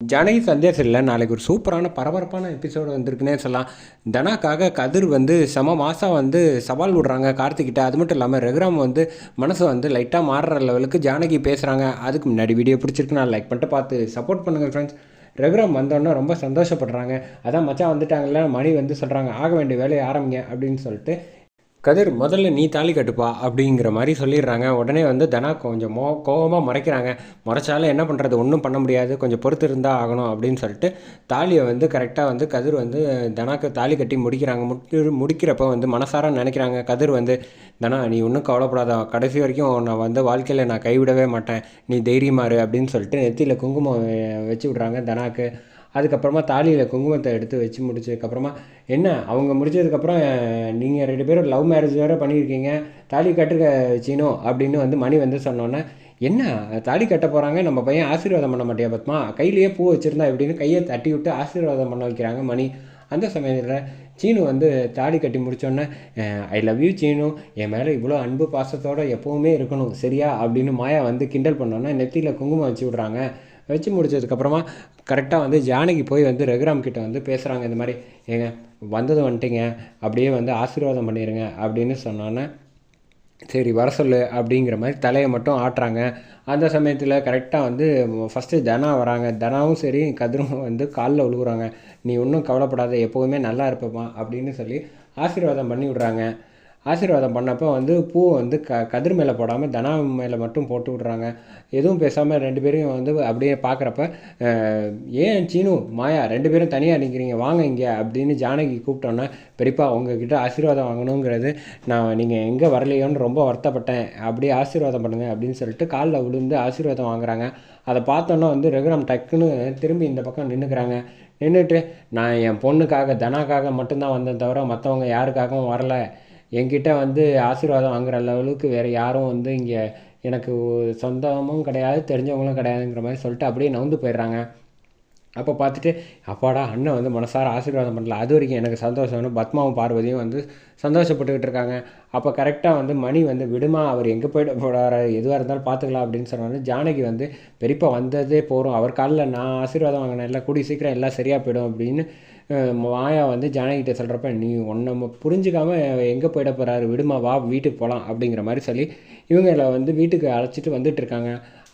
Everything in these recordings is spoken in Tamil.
ஜானகி இல்லை நாளைக்கு ஒரு சூப்பரான பரபரப்பான எபிசோடு வந்திருக்குன்னே சொல்லலாம். தனாக்காக கதிர் வந்து செம மாதம் வந்து சவால் விடுறாங்க கார்த்திக்கிட்ட. அது மட்டும் இல்லாமல் ரகுராம் வந்து மனசு வந்து லைட்டாக மாறுற லெவலுக்கு ஜானகி பேசுகிறாங்க அதுக்கு முன்னாடி வீடியோ பிடிச்சிருக்கு நான் லைக் பண்ணிட்டு பார்த்து சப்போர்ட் பண்ணுங்கள் ஃப்ரெண்ட்ஸ் ரகுராம் வந்தோடனே ரொம்ப சந்தோஷப்படுறாங்க. அதான் மச்சான் வந்துட்டாங்கல்ல மணி வந்து சொல்கிறாங்க ஆக வேண்டிய வேலையை ஆரம்பிங்க அப்படின்னு சொல்லிட்டு கதிர் முதல்ல நீ தாலி கட்டுப்பா அப்படிங்கிற மாதிரி சொல்லிடுறாங்க. உடனே வந்து தனா கொஞ்சம் மோ கோபமாக முறைக்கிறாங்க. முறைச்சாலும் என்ன பண்ணுறது ஒன்றும் பண்ண முடியாது. கொஞ்சம் பொறுத்து இருந்தால் ஆகணும் அப்படின்னு சொல்லிட்டு தாலியை வந்து கரெக்டாக வந்து கதிர் வந்து தனாக்கு தாலி கட்டி முடிக்கிறாங்க. முடி முடிக்கிறப்ப வந்து மனசார நினைக்கிறாங்க. கதிர் வந்து தனா நீ ஒன்றும் கவலைப்படாத. கடைசி வரைக்கும் நான் வந்து வாழ்க்கையில் நான் கைவிடவே மாட்டேன். நீ தைரியமாரு அப்படின்னு சொல்லிட்டு நெத்தியில் குங்குமம் வச்சு விட்றாங்க தனாக்கு. அதுக்கப்புறமா தாலியில் குங்குமத்தை எடுத்து வச்சு முடிச்சதுக்கப்புறமா என்ன அவங்க முடிச்சதுக்கப்புறம் நீங்கள் ரெண்டு பேரும் லவ் மேரேஜ் வேறு பண்ணியிருக்கீங்க. தாலி கட்டுக்க சீனோ அப்படின்னு வந்து மணி வந்து சொன்னோன்னே என்ன தாலி கட்ட போகிறாங்க நம்ம பையன் ஆசீர்வாதம் பண்ண மாட்டியா பத்மா? கையிலேயே பூ வச்சுருந்தா எப்படின்னு கையை தட்டி விட்டு ஆசீர்வாதம் பண்ண வைக்கிறாங்க மணி. அந்த சமயத்தில் சீனு வந்து தாலி கட்டி முடித்தோன்னே ஐ லவ் யூ சீனு. என் மேலே இவ்வளோ அன்பு பாசத்தோடு எப்போவுமே இருக்கணும். சரியா? அப்படின்னு மாயா வந்து கிண்டல் பண்ணோன்னே நெத்தியில் குங்குமம் வச்சு விட்றாங்க. வச்சு முடிச்சதுக்கப்புறமா கரெக்டாக வந்து ஜானகி போய் வந்து ரகுராம் கிட்ட வந்து பேசுகிறாங்க இந்த மாதிரி ஏங்க வந்தது வந்துட்டீங்க அப்படியே வந்து ஆசீர்வாதம் பண்ணிடுங்க அப்படின்னு சொன்னோன்னே சரி வர சொல்லு அப்படிங்கிற மாதிரி தலையை மட்டும் ஆட்டுறாங்க. அந்த சமயத்தில் கரெக்டாக வந்து ஃபஸ்ட்டு தனா வராங்க. தனாவும் சரி கதிரும் வந்து காலில் விழுகுறாங்க நீ ஒன்றும் கவலைப்படாத எப்போவுமே நல்லா இருப்பப்பா அப்படின்னு சொல்லி ஆசீர்வாதம் பண்ணி விட்றாங்க. ஆசீர்வாதம் பண்ணப்போ வந்து பூ வந்து க கதிர் மேலே போடாமல் தனா மேலே மட்டும் போட்டு விட்றாங்க. எதுவும் பேசாமல் ரெண்டு பேரையும் வந்து அப்படியே பார்க்குறப்ப ஏன் சீனு மாயா ரெண்டு பேரும் தனியாக நிற்கிறீங்க வாங்க இங்கே அப்படின்னு ஜானகி கூப்பிட்டோன்னே பெரியப்பா உங்ககிட்ட ஆசீர்வாதம் வாங்கணுங்கிறது நான் நீங்கள் எங்கே வரலையோன்னு ரொம்ப வருத்தப்பட்டேன். அப்படியே ஆசீர்வாதம் பண்ணுங்கள் அப்படின்னு சொல்லிட்டு காலில் விழுந்து ஆசீர்வாதம் வாங்குறாங்க. அதை பார்த்தோன்னா வந்து ரகுராம் டக்குன்னு திரும்பி இந்த பக்கம் நின்றுக்கிறாங்க நின்றுட்டு நான் என் பொண்ணுக்காக தனாக்காக மட்டும்தான் வந்தேன் தவிர மற்றவங்க யாருக்காகவும் வரலை. என்கிட்ட வந்து ஆசீர்வாதம் வாங்குற லெவலுக்கு வேறு யாரும் வந்து இங்கே எனக்கு சொந்தமும் கிடையாது தெரிஞ்சவங்களும் கிடையாதுங்கிற மாதிரி சொல்லிட்டு அப்படியே நவுந்து போயிடுறாங்க. அப்போ பார்த்துட்டு அப்பாடா அண்ணன் வந்து மனசார ஆசீர்வாதம் பண்ணல. அது வரைக்கும் எனக்கு சந்தோஷம்னு பத்மாவும் பார்வதியும் வந்து சந்தோஷப்பட்டுக்கிட்டு இருக்காங்க. அப்போ கரெக்டாக வந்து மணி வந்து விடுமா அவர் எங்கே போயிட போகிறாரு எதுவாக இருந்தாலும் பார்த்துக்கலாம் அப்படின்னு சொன்னாலும் ஜானகி வந்து பெரியப்பா வந்ததே போகிறோம் அவர் காலில் நான் ஆசீர்வாதம் வாங்கினேன். எல்லாம் கூடி சீக்கிரம் எல்லாம் சரியாக போயிடும் அப்படின்னு மாயா வந்து ஜானகிட்ட சொல்கிறப்ப நீ ஒன்றை புரிஞ்சுக்காமல் எங்கே போயிட போகிறாரு விடுமா வா வீட்டுக்கு போகலாம் அப்படிங்கிற மாதிரி சொல்லி இவங்களை வந்து வீட்டுக்கு அழைச்சிட்டு வந்துட்டு இருக்காங்க.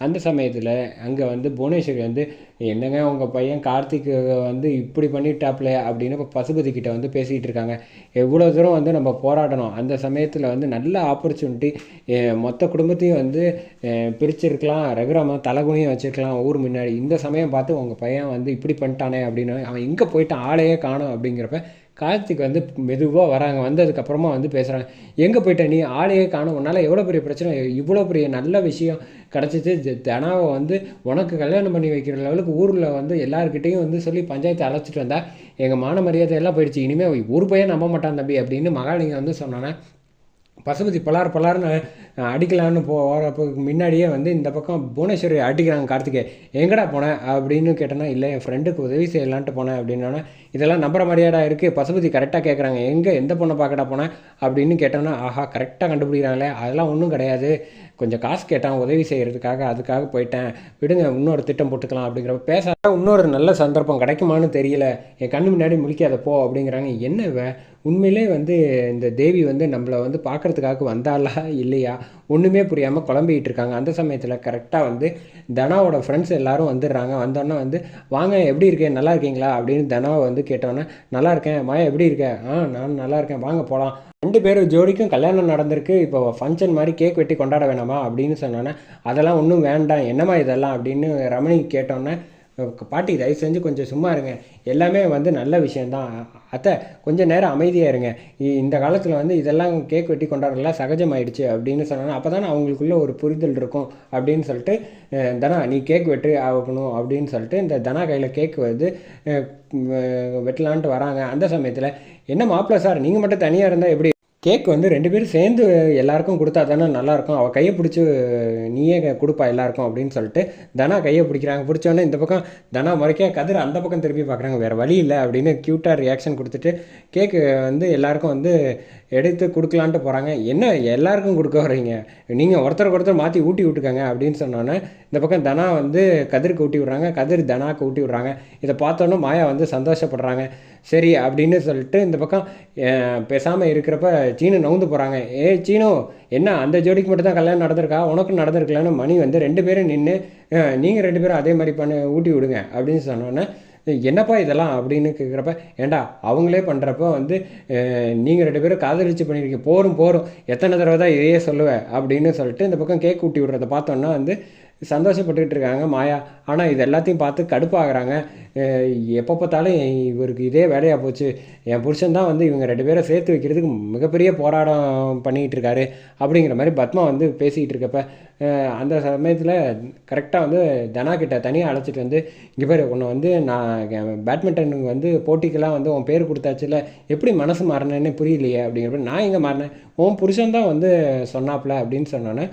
அந்த சமயத்தில் அங்கே வந்து புவனேஸ்வரி வந்து என்னங்க உங்கள் பையன் கார்த்திக் வந்து இப்படி பண்ணிட்டாப்ல? அப்படின்னு இப்போ பசுபதி கிட்ட வந்து பேசிகிட்டு இருக்காங்க. எவ்வளோ தூரம் வந்து நம்ம போராடணும். அந்த சமயத்தில் வந்து நல்ல ஆப்பர்ச்சுனிட்டி மொத்த குடும்பத்தையும் வந்து பிரிச்சிருக்கலாம். ரகுராம தலைகுனியும் வச்சுருக்கலாம் ஊர் முன்னாடி. இந்த சமயம் பார்த்து உங்கள் பையன் வந்து இப்படி பண்ணிட்டானே அப்படின்னு அவன் எங்கே போயிட்டான் ஆளையே காணும். அப்படிங்கிறப்ப கார்த்திக் வந்து மெதுவாக வராங்க. வந்ததுக்கப்புறமா வந்து பேசுகிறாங்க எங்கே போயிட்ட நீ? ஆளையே காணும். உன்னால் எவ்வளோ பெரிய பிரச்சனை? இவ்வளோ பெரிய நல்ல விஷயம் கிடச்சிச்சு. தனாவை வந்து உனக்கு கல்யாணம் பண்ணி வைக்கிற லெவலுக்கு ஊரில் வந்து எல்லாருக்கிட்டேயும் வந்து சொல்லி பஞ்சாயத்தை அழைச்சிட்டு வந்தால் எங்கள் மான மரியாதை எல்லாம் போயிடுச்சு. இனிமேல் ஊர் பையன் நம்ப மாட்டான் தம்பி அப்படின்னு மகாலிங்கம் வந்து சொன்னானே. பசுபதி பலார் பலார்னு அடிக்கலான்னு போகிறப்ப முன்னாடியே வந்து இந்த பக்கம் புவனேஸ்வரி அடிக்கிறாங்க கார்த்திகே. எங்கடா போனேன் அப்படின்னு கேட்டேன்னா இல்லை என் ஃப்ரெண்டுக்கு உதவி செய்யலான்ட்டு போனேன் அப்படின்னோடனே இதெல்லாம் நம்புற மாதிரியாடா இருக்குது பசுபதி கரெக்டாக கேட்குறாங்க எங்கே எந்த பொண்ணை பார்க்கடா போனேன் அப்படின்னு கேட்டோன்னா ஆஹா கரெக்டாக கண்டுபிடிக்கிறாங்களே. அதெல்லாம் ஒன்றும் கிடையாது. கொஞ்சம் காசு கேட்டான் உதவி செய்கிறதுக்காக அதுக்காக போயிட்டேன். விடுங்க இன்னொரு திட்டம் போட்டுக்கலாம் அப்படிங்கிறப்ப பேச இன்னொரு நல்ல சந்தர்ப்பம் கிடைக்குமான்னு தெரியல. என் கண்ணு முன்னாடி முடிக்காத போ அப்படிங்கிறாங்க. என்ன உண்மையிலே வந்து இந்த தேவி வந்து நம்மளை வந்து பார்க்குறதுக்காக வந்தாளா இல்லையா? ஒன்றுமே புரியாமல் குழம்பிக்கிட்டு இருக்காங்க. அந்த சமயத்தில் கரெக்டாக வந்து தனாவோட ஃப்ரெண்ட்ஸ் எல்லோரும் வந்துடுறாங்க. வந்தோன்னே வந்து வாங்க எப்படி இருக்கேன் நல்லா இருக்கீங்களா? அப்படின்னு தனாவை வந்து கேட்டோன்னே நல்லா இருக்கேன். மாயா எப்படி இருக்கேன் ஆ நான் நல்லா இருக்கேன். வாங்க போகலாம் ரெண்டு பேரும் ஜோடிக்கும் கல்யாணம் நடந்திருக்கு. இப்போ ஃபங்க்ஷன் மாதிரி கேக் வெட்டி கொண்டாட வேணாமா அப்படின்னு சொன்னோன்னே அதெல்லாம் ஒன்றும் வேண்டாம். என்னம்மா இதெல்லாம்? அப்படின்னு ரமணி கேட்டோன்னே பாட்டி தயவு செஞ்சு கொஞ்சம் சும்மா இருங்க. எல்லாமே வந்து நல்ல விஷயந்தான் அத்தை கொஞ்சம் நேரம் அமைதியாக இருங்க. இந்த காலத்தில் வந்து இதெல்லாம் கேக் வெட்டி கொண்டாடலாம் சகஜமாயிடுச்சு. அப்படின்னு சொன்னோன்னா அப்போ தானே அவங்களுக்குள்ளே ஒரு புரிதல் இருக்கும். அப்படின்னு சொல்லிட்டு தனா நீ கேக் வெட்டு ஆகணும். அப்படின்னு சொல்லிட்டு இந்த தனா கையில் கேக் வந்து வெட்டலான்ட்டு வராங்க. அந்த சமயத்தில் என்ன மாப்பிள்ள சார் நீங்கள் மட்டும் தனியாக இருந்தால் எப்படி? கேக் வந்து ரெண்டு பேரும் சேர்ந்து எல்லாருக்கும் கொடுத்தா தானே நல்லாயிருக்கும். அவள் கையை பிடிச்சி நீயே கொடுப்பா எல்லாருக்கும் அப்படின்னு சொல்லிட்டு தனா கையை பிடிக்கிறாங்க. பிடிச்சோன்னே இந்த பக்கம் தனா முறைக்க கதிர் அந்த பக்கம் திரும்பி பார்க்குறாங்க. வேறு வழி இல்லை அப்படின்னு க்யூட்டாக ரியாக்ஷன் கொடுத்துட்டு கேக்கு வந்து எல்லாருக்கும் வந்து எடுத்து கொடுக்கலான்ட்டு போகிறாங்க என்ன எல்லாருக்கும் கொடுக்க வர்றீங்க? நீங்கள் ஒருத்தருக்கு ஒருத்தர் மாற்றி ஊட்டி விட்டுக்கங்க அப்படின்னு சொன்னோன்னே இந்த பக்கம் தனா வந்து கதிருக்கு ஊட்டி விட்றாங்க. கதிர் தனாக்கு ஊட்டி விட்றாங்க. இதை பார்த்தோன்னே மாயா வந்து சந்தோஷப்படுறாங்க. சரி அப்படின்னு சொல்லிட்டு இந்த பக்கம் பேசாமல் இருக்கிறப்ப சீனு நவுந்து போகிறாங்க ஏ சீனு என்ன அந்த ஜோடிக்கு மட்டும் தான் கல்யாணம் நடந்திருக்கா? உனக்கும் நடந்திருக்கலான்னு மணி வந்து ரெண்டு பேரும் நின்று நீங்கள் ரெண்டு பேரும் அதே மாதிரி பண்ண ஊட்டி விடுங்க அப்படின்னு சொன்னோன்னே என்னப்பா இதெல்லாம்? அப்படின்னு கேட்குறப்ப ஏண்டா அவங்களே பண்ணுறப்ப வந்து நீங்கள் ரெண்டு பேரும் காதலிச்சு பண்ணியிருக்கீங்க போரும் போரும். எத்தனை தடவை தான் இதையே சொல்லுவேன் அப்படின்னு சொல்லிட்டு இந்த பக்கம் கேக் ஊட்டி விடுறத பார்த்தோன்னா வந்து சந்தோஷப்பட்டுக்கிட்டு இருக்காங்க மாயா. ஆனால் இது எல்லாத்தையும் பார்த்து கடுப்பாகிறாங்க. எப்போ பார்த்தாலும் இவருக்கு இதே வேலையாக போச்சு. என் புருஷன் தான் வந்து இவங்க ரெண்டு பேரை சேர்த்து வைக்கிறதுக்கு மிகப்பெரிய போராட்டம் பண்ணிக்கிட்டு இருக்காரு அப்படிங்கிற மாதிரி பத்மா வந்து பேசிக்கிட்டு இருக்கப்ப அந்த சமயத்தில் கரெக்டாக வந்து தனா கிட்ட தனியாக அழைச்சிட்டு வந்து இங்கே பேர் உன்னை வந்து நான் பேட்மிண்டனுக்கு வந்து போட்டிக்கெல்லாம் வந்து உன் பேர் கொடுத்தாச்சுல எப்படி மனசு மாறினேன்னு புரியலையே அப்படிங்கிறப்ப நான் எங்கே மாறினேன்? உன் புருஷன் தான் வந்து சொன்னாப்ல அப்படின்னு சொன்னோன்னே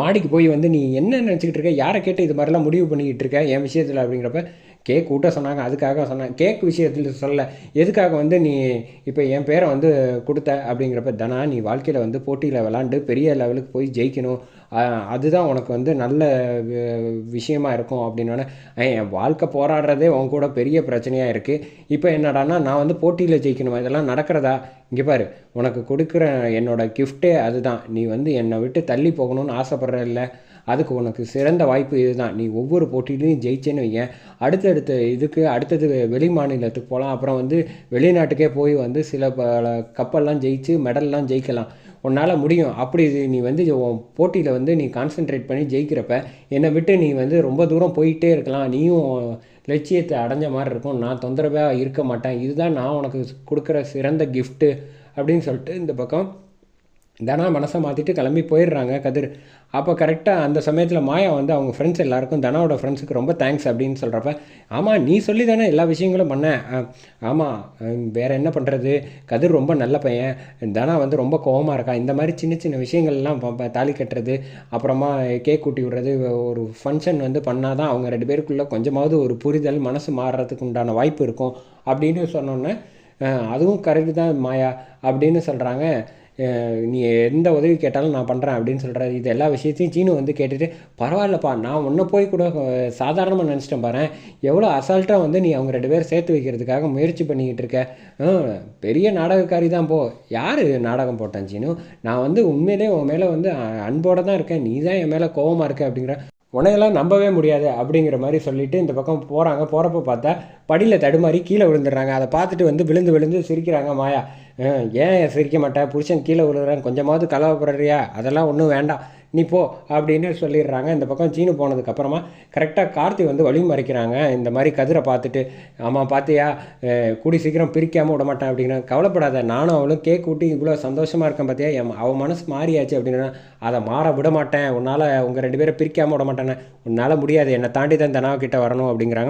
மாடிக்கு போய் வந்து நீ என்ன நினச்சிக்கிட்டு இருக்க? யாரை கேட்டு இது மாதிரிலாம் முடிவு பண்ணிக்கிட்டு இருக்க? என் விஷயத்தில் அப்படிங்கிறப்ப கேக் கூட்ட சொன்னாங்க அதுக்காக சொன்னேன் கேக் விஷயத்தில் சொல்ல எதுக்காக வந்து நீ இப்போ என் பேரை வந்து கொடுத்த அப்படிங்கிறப்ப தனா நீ வாழ்க்கையில் வந்து போட்டியில் விளாண்டு பெரிய லெவலுக்கு போய் ஜெயிக்கணும். அதுதான் உனக்கு வந்து நல்ல விஷயமா இருக்கும் அப்படின்னோடனே என் வாழ்க்கை போராடுறதே உன் கூட பெரிய பிரச்சனையாக இருக்குது இப்போ என்னடானா நான் வந்து போட்டியில் ஜெயிக்கணும்? இதெல்லாம் நடக்கிறதா? இங்கே பாரு உனக்கு கொடுக்குற என்னோடய கிஃப்ட்டே அதுதான். நீ வந்து என்னை விட்டு தள்ளி போகணும்னு ஆசைப்பட்ற இல்லை. அதுக்கு உனக்கு சிறந்த வாய்ப்பு இதுதான். நீ ஒவ்வொரு போட்டியிலையும் ஜெயிச்சேன்னு வைங்க அடுத்தடுத்த இதுக்கு அடுத்தது வெளி மாநிலத்துக்கு போகலாம் அப்புறம் வந்து வெளிநாட்டுக்கே போய் வந்து சில பல கப்பல்லாம் ஜெயிச்சு மெடல்லாம் ஜெயிக்கலாம். உன்னால் முடியும். அப்படி நீ வந்து போட்டியில் வந்து நீ கான்சென்ட்ரேட் பண்ணி ஜெயிக்கிறப்ப என்னை விட்டு நீ வந்து ரொம்ப தூரம் போயிட்டே இருக்கலாம். நீயும் லட்சியத்தை அடைஞ்ச மாதிரி இருக்கும். நான் தொந்தரவாக இருக்க மாட்டேன். இதுதான் நான் உனக்கு கொடுக்குற சிறந்த கிஃப்ட்டு அப்படின்னு சொல்லிட்டு இந்த பக்கம் தனா மனசை மாற்றிட்டு கிளம்பி போயிடுறாங்க கதிர். அப்போ கரெக்டாக அந்த சமயத்தில் மாயா வந்து அவங்க ஃப்ரெண்ட்ஸ் எல்லாருக்கும் தனாவோட ஃப்ரெண்ட்ஸுக்கு ரொம்ப தேங்க்ஸ் அப்படின்னு சொல்கிறப்ப ஆமாம் நீ சொல்லி தானே எல்லா விஷயங்களும் பண்ண. ஆமாம் வேறு என்ன பண்ணுறது கதிர் ரொம்ப நல்ல பையன். தனா வந்து ரொம்ப கோபமாக இருக்கா? இந்த மாதிரி சின்ன சின்ன விஷயங்கள்லாம் தாலி கட்டுறது அப்புறமா கேக் கூட்டி விடுறது ஒரு ஃபங்க்ஷன் வந்து பண்ணால் தான் அவங்க ரெண்டு பேருக்குள்ளே கொஞ்சமாவது ஒரு புரிதல் மனசு மாறுறதுக்கு உண்டான வாய்ப்பு இருக்கும். அப்படின்னு சொன்னோன்னே அதுவும் கரெக்டு தான் மாயா அப்படின்னு சொல்கிறாங்க நீ எந்த உதவி கேட்டாலும் நான் பண்ணுறேன் அப்படின்னு சொல்கிறாரு இது எல்லா விஷயத்தையும் சீனு வந்து கேட்டுட்டு பரவாயில்லப்பா நான் ஒன்றை போய் கூட சாதாரணமாக நினச்சிட்டேன் பாரு எவ்வளோ அசால்ட்டாக வந்து நீ அவங்க ரெண்டு பேரும் சேர்த்து வைக்கிறதுக்காக முயற்சி பண்ணிக்கிட்டு இருக்க. பெரிய நாடகக்காரி தான் போ. யார் நாடகம் போட்டேன் சீனு நான் வந்து உண்மையிலே உன் மேலே வந்து அன்போடு தான் இருக்கேன். நீ தான் என் மேலே கோவமாக இருக்க அப்படிங்கிற உனையெல்லாம் நம்பவே முடியாது அப்படிங்கிற மாதிரி சொல்லிவிட்டு இந்த பக்கம் போகிறாங்க போகிறப்ப பார்த்தா படியில் தடுமாறி கீழே விழுந்துடுறாங்க. அதை பார்த்துட்டு வந்து விழுந்து விழுந்து சிரிக்கிறாங்க மாயா ஏன் சிரிக்க மாட்டேன் புருஷன் கீழே விழுறேன் கொஞ்சமாவது கலவைப்படுறியா? அதெல்லாம் ஒன்றும் வேண்டாம். நீ போ அப்படின்னு சொல்லிடுறாங்க. இந்த பக்கம் சீனு போனதுக்கப்புறமா கரெக்டாக கார்த்தி வந்து வழி மறைக்கிறாங்க. இந்த மாதிரி கதிரை பார்த்துட்டு ஆமாம் பார்த்தியா கூடி சீக்கிரம் பிரிக்காமல் விட மாட்டேன் அப்படிங்கிற கவலைப்படாத நானும் அவளும் கேக் விட்டு இவ்வளோ சந்தோஷமாக இருக்கேன் பார்த்தியா என் அவன் மனசு மாறியாச்சு அப்படின்னா அதை மாற விட மாட்டேன் உன்னால் உங்கள் ரெண்டு பேரை பிரிக்காமல் விட மாட்டேன்னு உன்னால் முடியாது. என்னை தாண்டி தான் தனாவக்கிட்ட வரணும் அப்படிங்கிறாங்க.